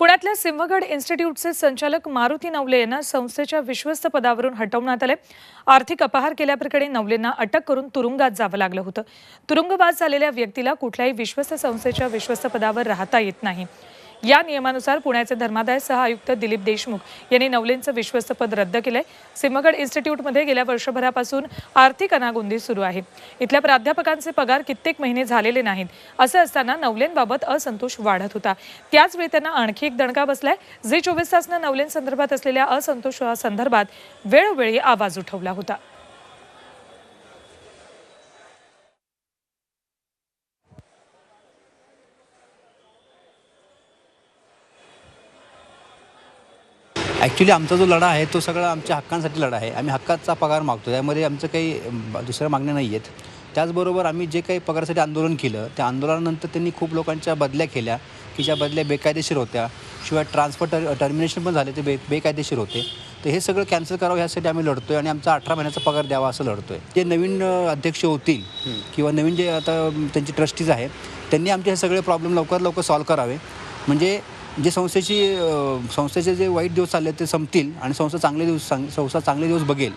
पुण्यातल्या सिंहगड इन्स्टिट्यूटचे संचालक मारुती नवले यांना संस्थेच्या विश्वस्त पदावरून हटवण्यात आले. आर्थिक अपहार केल्याप्रकरणी नवलेंना अटक करून तुरुंगात जावं लागलं होतं. तुरुंगवास झालेल्या व्यक्तीला कुठल्याही विश्वस्त संस्थेच्या विश्वस्त पदावर राहता येत नाही. या नियमानुसार पुण्याचे धर्मादाय सह आयुक्त दिलीप देशमुख यांनी नवलेंचं विश्वस्तपद रद्द केलंय. सिंहगड इन्स्टिट्यूटमध्ये गेल्या वर्षभरापासून आर्थिक अनागोंदी सुरू आहे. इथल्या प्राध्यापकांचे पगार कित्येक महिने झालेले नाहीत. असं असताना नवलेंबाबत असंतोष वाढत होता. त्याचवेळी त्यांना आणखी एक दणका बसलाय. जे चोवीस तासनं नवलेंसंदर्भात असलेल्या असंतोषासंदर्भात वेळोवेळी आवाज उठवला होता. ॲक्च्युली आमचा जो लढा आहे तो सगळा आमच्या हक्कांसाठी लढा आहे. आम्ही हक्काचा पगार मागतो त्यामध्ये आमचं काही दुसऱ्या मागण्या नाही आहेत. त्याचबरोबर आम्ही जे काही पगारासाठी आंदोलन केलं त्या आंदोलनानंतर त्यांनी खूप लोकांच्या बदल्या केल्या की ज्या बदल्या बेकायदेशीर होत्या. शिवाय ट्रान्सफर टर टर्मिनेशन पण झाले ते बे बेकायदेशीर होते. तर हे सगळं कॅन्सल करावं ह्यासाठी आम्ही लढतोय आणि आमचा अठरा महिन्याचा पगार द्यावा असं लढतोय. ते नवीन अ, अध्यक्ष होतील किंवा नवीन जे आता त्यांचे ट्रस्टीज आहेत त्यांनी आमचे हे सगळे प्रॉब्लेम लवकरात लवकर सॉल्व करावे. म्हणजे जे संस्थेची संस्थेचे जे वाईट दिवस चालले ते संपतील आणि संस्था चांगले दिवस संस्था चांगले दिवस बघेल.